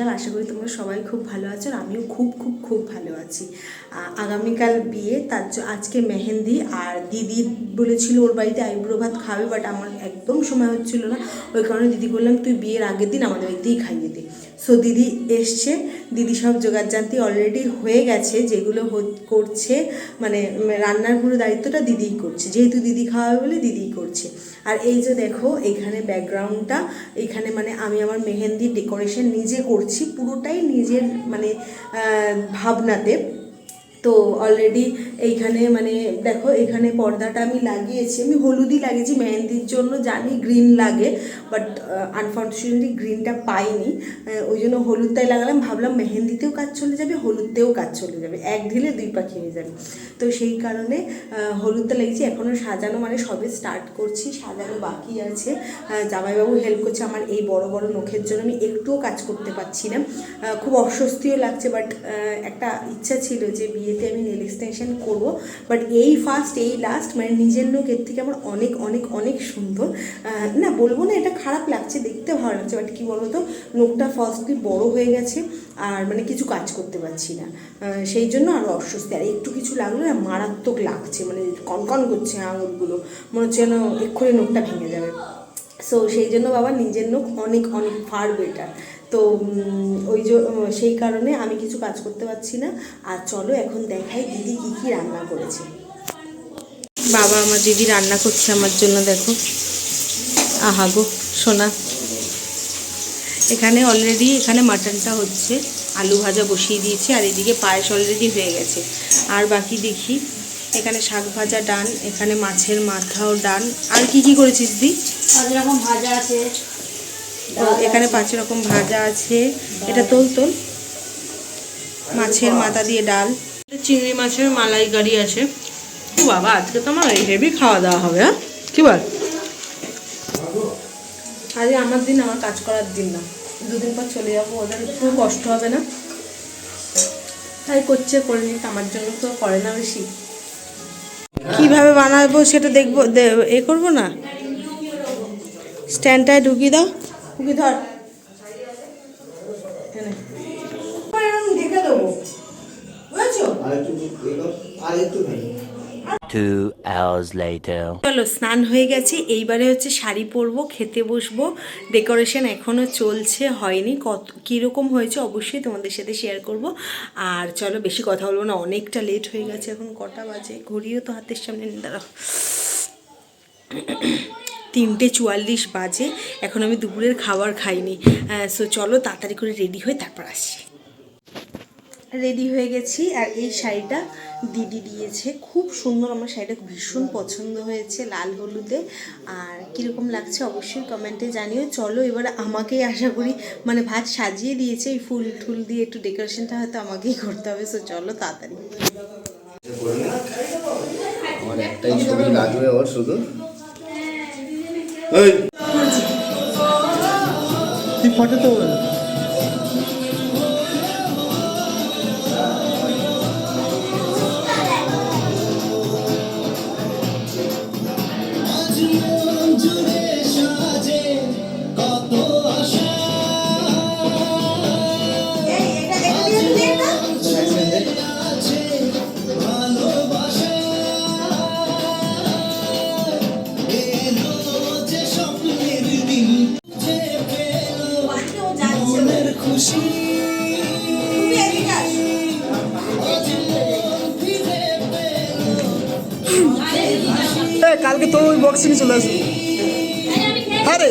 Official আশা করি তোমরা সবাই খুব ভালো আছো আর আমিও খুব খুব খুব ভালো আছি। আগামীকাল বিয়ে, তার আজকে মেহেন্দি আর দিদি বলেছিল ওর বাড়িতে আইব্রো ভাত খাবে বাট আমার একদম সময় হচ্ছিল না। ওই কারণে দিদি বললাম, তুই বিয়ের আগের দিন আমাদের বাড়িতেই খাইয়ে দে। সো দিদি এসছে। দিদি সব জোগাড় জানতি অলরেডি হয়ে গেছে, যেগুলো করছে মানে রান্নার পুরো দায়িত্বটা দিদিই করছে। যেহেতু দিদি খাওয়াবে বলে দিদিই করছে। আর এই যে দেখো, এখানে ব্যাকগ্রাউন্ডটা এখানে মানে আমি আমার মেহেন্দি ডেকোরেশন নিজে করছি, পুরোটাই নিজের মানে ভাবনাতে। তো অলরেডি এইখানে মানে দেখো, এখানে পর্দাটা আমি লাগিয়েছি। আমি হলুদই লাগিয়েছি, মেহেন্দির জন্য জানি গ্রিন লাগে বাট আনফর্চুনেটলি গ্রিনটা পাইনি। ওই জন্য হলুদটাই লাগালাম, ভাবলাম মেহেন্দিতেও কাজ চলে যাবে, হলুদতেও কাজ চলে যাবে। এক ঢিলে দুই পাখি হয়ে যাবে। তো সেই কারণে হলুদটা লেগেছি এখনও সাজানো মানে সবে স্টার্ট করছি, সাজানো বাকি আছে। জামাইবাবু হেল্প করছে আমার এই বড় বড় নখের জন্য, আমি একটুও কাজ করতে পারছি না। খুব অস্বস্তিও লাগছে বাট একটা ইচ্ছা ছিল যে বিয়েতে আমি নেল এক্সটেনশন করব। বাট এই ফার্স্ট এই লাস্ট মানে নিজের নখ এর থেকে আমার অনেক অনেক অনেক সুন্দর। না, বলব না এটা খারাপ লাগছে, দেখতে ভালো লাগছে বাট কী বলতো নখটা ফার্স্টলি বড় হয়ে গেছে, আর মানে কিছু কাজ করতে পারছি না। সেই জন্য আরও অস্বস্তি। আর একটু কিছু লাগল না, মারাত্মক লাগছে মানে কনকন করছে আঙুলগুলো মনে হচ্ছে যেন এক্ষুনি নখটা ভেঙে যাবে। সো সেই জন্য বাবা নিজের নখ অনেক অনেক ফার বেটার তো ওই যে উম, সেই কারণে আমি কিছু কাজ করতে পারছি না। আর চলো এখন দেখাই দিদি কী কী রান্না করেছে। বাবা আমার দিদি রান্না করছে আমার জন্য দেখো। আহা গো সোনা। এখানে অলরেডি এখানে মাটনটা হচ্ছে আলু ভাজা বসিয়ে দিয়েছি আর এদিকে পায়েস অলরেডি হয়ে গেছে। আর বাকি দেখি এখানে শাক ভাজা ডান এখানে মাছের মাথাও ডান। আর কি কি করেছিস দি পাঁচ রকম ভাজা আছে। ও এখানে পাঁচ রকম ভাজা আছে। এটা তোল তোল। মাছের মাথা দিয়ে ডাল। চিংড়ি মাছের মালাইকারি আছে। ও বাবা, আজকে তো আমার হেভি খাওয়া দাওয়া হবে হ্যাঁ? কি বল আজকে আমার দিন আমার কাজ করার দিন না। দুদিন পর চলে যাব, ওদের খুব কষ্ট হবে না? তাই করছে, করে নিক, আমার জন্য তো করে না বেশি। কীভাবে বানাবো সেটা দেখব এ করব না? স্ট্যান্ডটায় ঢুকিয়ে দাও। ঢুকি ধর। দেবো। বুঝেছ. চলো স্নান হয়ে গেছে। এইবারে হচ্ছে শাড়ি পরবো খেতে বসবো। ডেকোরেশন এখনও চলছে হয়নি। কত কীরকম হয়েছে অবশ্যই তোমাদের সাথে শেয়ার করব। আর চলো বেশি কথা বলব না অনেকটা লেট হয়ে গেছে। এখন কটা বাজে? ঘড়িও তো হাতের সামনে নিয়ে দাঁড়াও। তিনটে চুয়াল্লিশ বাজে, এখন আমি দুপুরের খাবার খাইনি। সো চলো তাড়াতাড়ি করে রেডি হয়ে তারপর আসি রেডি হয়ে গেছি, আর এই শাড়িটা দিদি দিয়েছে। খুব সুন্দর, আমার শাড়িটা ভীষণ পছন্দ হয়েছে, লাল হলুদে। আর কীরকম লাগছে অবশ্যই কমেন্টে জানিও। চলো এবার আমাকেই আশা করি মানে ভাত সাজিয়ে দিয়েছে, এই ফুল টুল দিয়ে একটু ডেকোরেশনটা হয়তো আমাকেই করতে হবে। সো চলো তাড়াতাড়ি। আমার একটাই ছবি লাগবে ওর শুধু। এই। তুই ফটো তো কালকে তো ওই বক্স নিয়ে চলে আসব। আরে।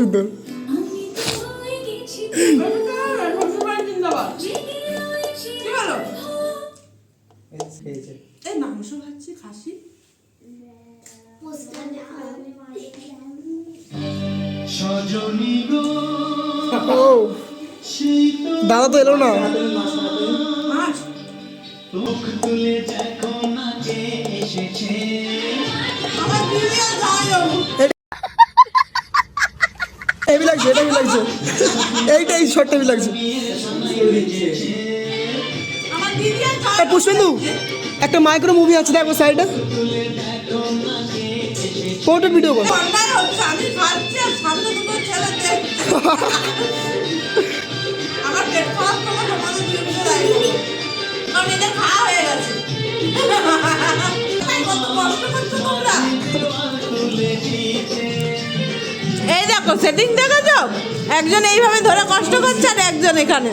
সুন্দর। মাংস খাচ্ছি খাসি দাদা তো এলো না। হোক। হেবি লাগছে এটা লাগছে। এইটা এই শর্টটা হেবি লাগছে। পুষ্পেন্দু, একটা মাইক্রো মুভি আছে, দেখো সাইডে পোর্ট্রেট ভিডিও কর? সেটিং দেখেছ? একজন এইভাবে ধরে কষ্ট করছে আর একজন এখানে।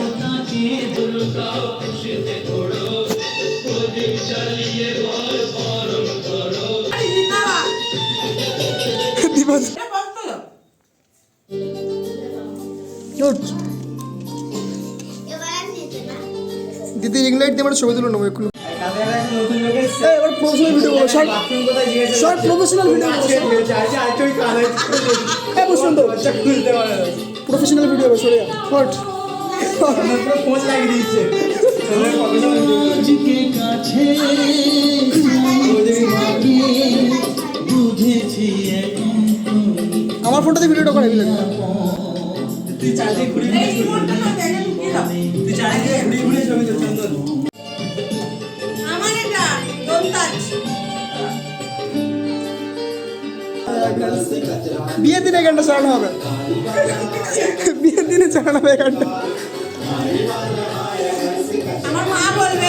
দিদি রিং লাইট দিয়ে আমার ছবি তুলে নেব এই, এবার প্রফেশনাল ভিডিও করো শর্ট শর্ট প্রফেশনাল ভিডিও হ্যাঁ বুঝুন তো। প্রফেশনাল ভিডিও করো সরে শর্ট আমার বিয়ের দিনে গানটা চালানো হবে বিয়ের দিনে চালানো হবে গানটা আমার মা বলবে